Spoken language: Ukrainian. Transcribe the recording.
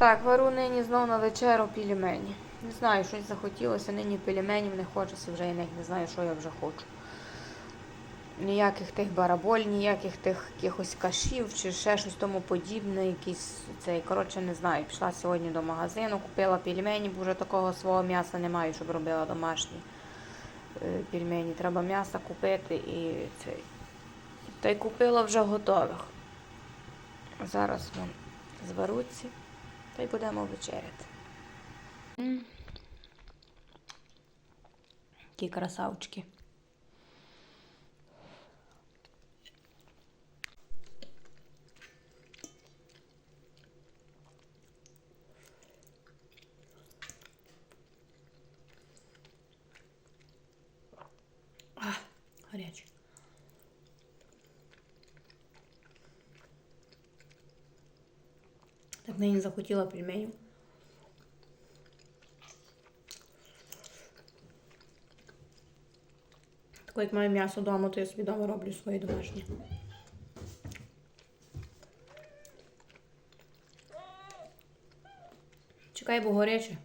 Так, вару нині знов на вечеру пельмені. Не знаю, щось захотілося, нині пельменів не хочеться вже, я навіть не знаю, що я вже хочу. Ніяких тих бараболь, ніяких тих якихось кашів чи ще щось тому подібне, якийсь цей. Коротше, не знаю. Пішла сьогодні до магазину, купила пельмені, бо вже такого свого м'яса немає, щоб робила домашні е, пельмені. Треба м'ясо купити і цей. Та й купила вже готових. Зараз вон зваруться, та й будемо вечеряти. Такі красавчики. Так нині захотіла пельменів. Таке, як маю м'ясо вдома, то я собі вдома роблю свої домашні. Чекай, бо гаряче.